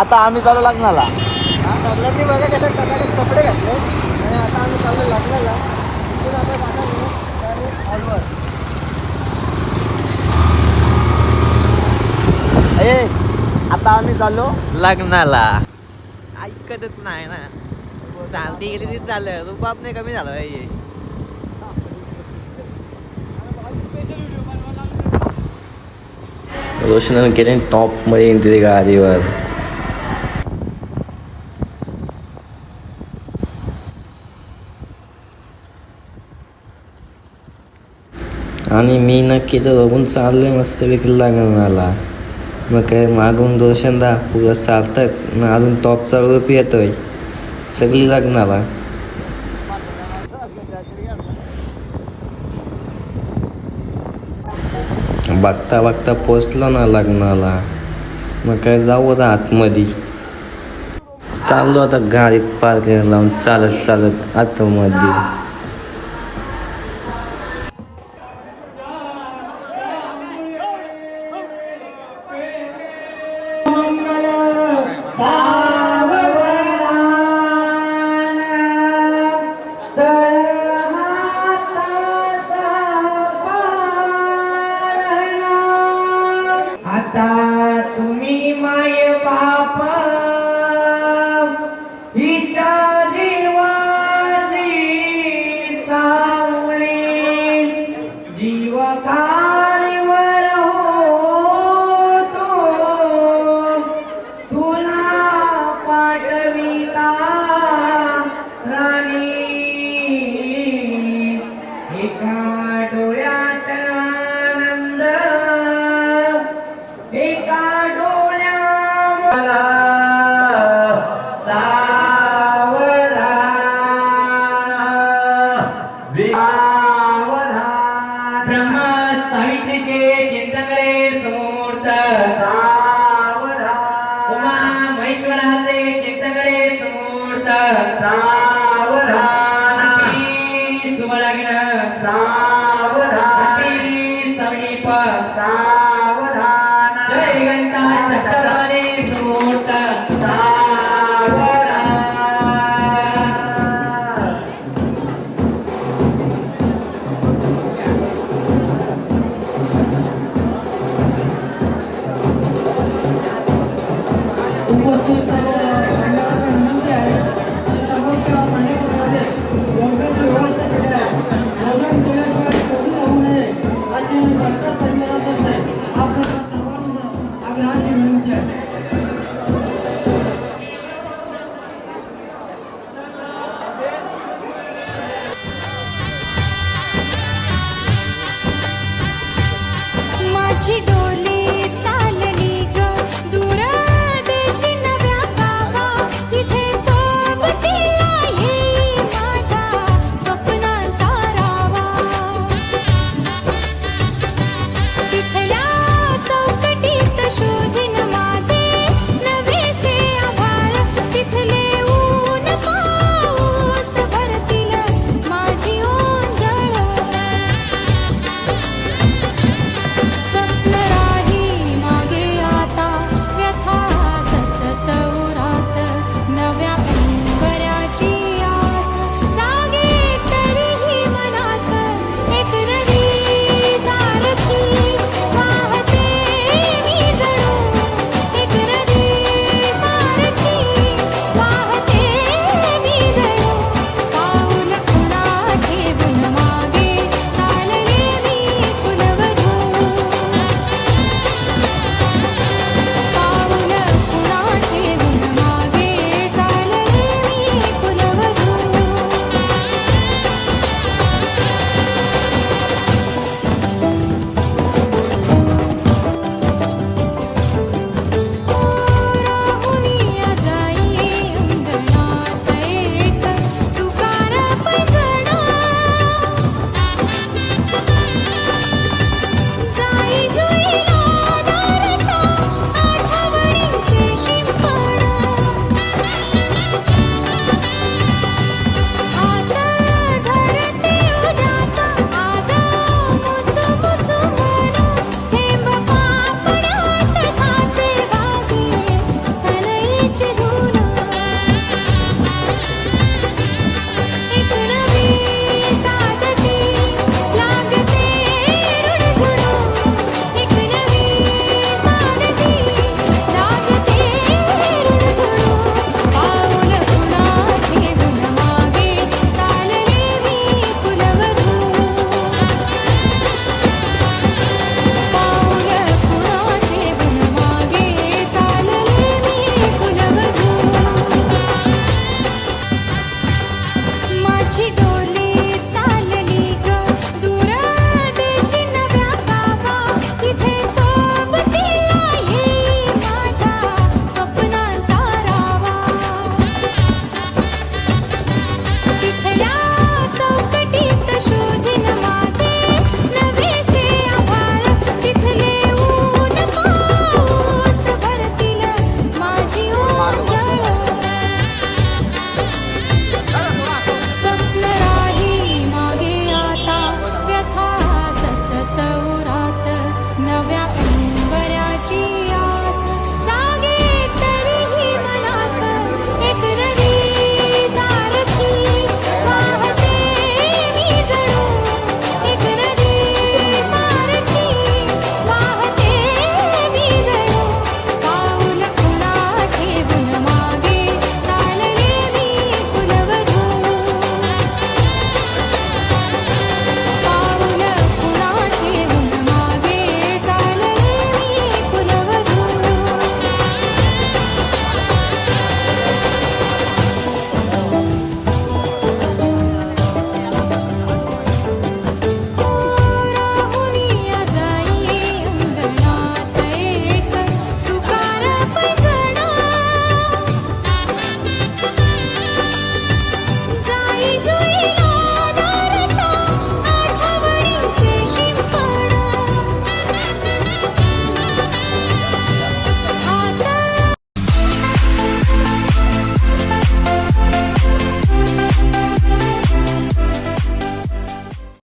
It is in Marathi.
आता आम्ही चालू लग्नाला. सगळ्यांनी बघा कसे टकाटक कपडे घातले आणि आता आम्ही चाललो लग्नाला. आता जाणार direct हॉलवर ए आता आम्ही चाललो लग्नाला. ऐकतच नाही ना. चालती गेली ती चाललं रुबाब नाही कमी झाला पाहिजे. रोशनने केले टॉपमध्ये येते गाडीवर. आणि मी नक्की तर बघून चाललोय मस्त वेगळं लग्नाला मग काय मागून दोषंदा पुरं सार्थक ना अजून टॉपचा ग्रुप येतोय. सगळी लग्नाला बघता बघता पोचलो ना लग्नाला. मग काय जाऊ आता आतमध्ये. चाललो आता गाडी पार्क लावून चालत चालत आतमध्ये. एका डोळ्यात आनंद एका डोळ्याला सावरा. ब्रह्म सावित्रीचे चिंतकरे समूर्त सावरा. उमा महेश्वराचे चिंतकरे समूर्त सा